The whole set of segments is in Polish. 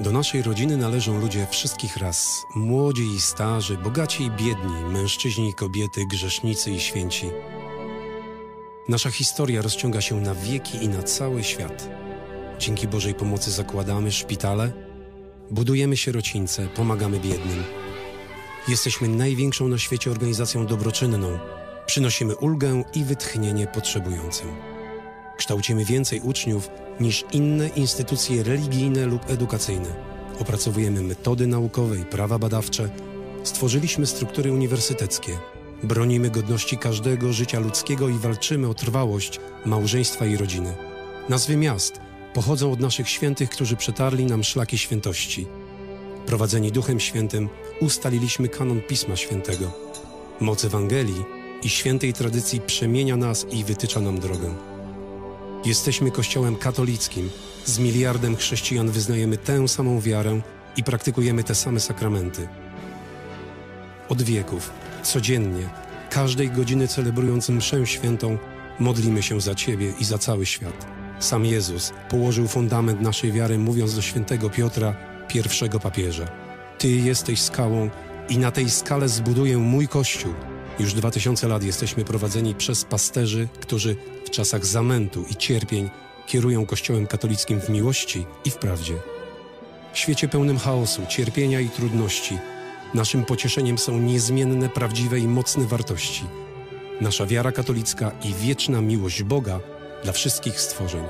Do naszej rodziny należą ludzie wszystkich ras, młodzi i starzy, bogaci i biedni, mężczyźni i kobiety, grzesznicy i święci. Nasza historia rozciąga się na wieki i na cały świat. Dzięki Bożej pomocy zakładamy szpitale, budujemy sierocińce, pomagamy biednym. Jesteśmy największą na świecie organizacją dobroczynną. Przynosimy ulgę i wytchnienie potrzebującym. Kształcimy więcej uczniów niż inne instytucje religijne lub edukacyjne. Opracowujemy metody naukowe i prawa badawcze. Stworzyliśmy struktury uniwersyteckie. Bronimy godności każdego życia ludzkiego i walczymy o trwałość małżeństwa i rodziny. Nazwy miast pochodzą od naszych świętych, którzy przetarli nam szlaki świętości. Prowadzeni Duchem Świętym ustaliliśmy kanon Pisma Świętego. Moc Ewangelii i świętej tradycji przemienia nas i wytycza nam drogę. Jesteśmy Kościołem katolickim. Z miliardem chrześcijan wyznajemy tę samą wiarę i praktykujemy te same sakramenty. Od wieków, codziennie, każdej godziny celebrując mszę świętą, modlimy się za Ciebie i za cały świat. Sam Jezus położył fundament naszej wiary, mówiąc do świętego Piotra, pierwszego papieża: Ty jesteś skałą i na tej skale zbuduję mój kościół. Już dwa tysiące lat jesteśmy prowadzeni przez pasterzy, którzy w czasach zamętu i cierpień kierują Kościołem katolickim w miłości i w prawdzie. W świecie pełnym chaosu, cierpienia i trudności, naszym pocieszeniem są niezmienne, prawdziwe i mocne wartości. Nasza wiara katolicka i wieczna miłość Boga dla wszystkich stworzeń.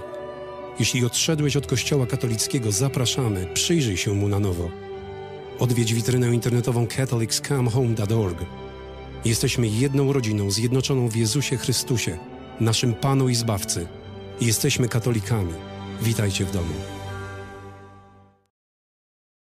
Jeśli odszedłeś od Kościoła katolickiego, zapraszamy, przyjrzyj się mu na nowo. Odwiedź witrynę internetową catholicscomehome.org. Jesteśmy jedną rodziną zjednoczoną w Jezusie Chrystusie, naszym Panu i Zbawcy. Jesteśmy katolikami. Witajcie w domu.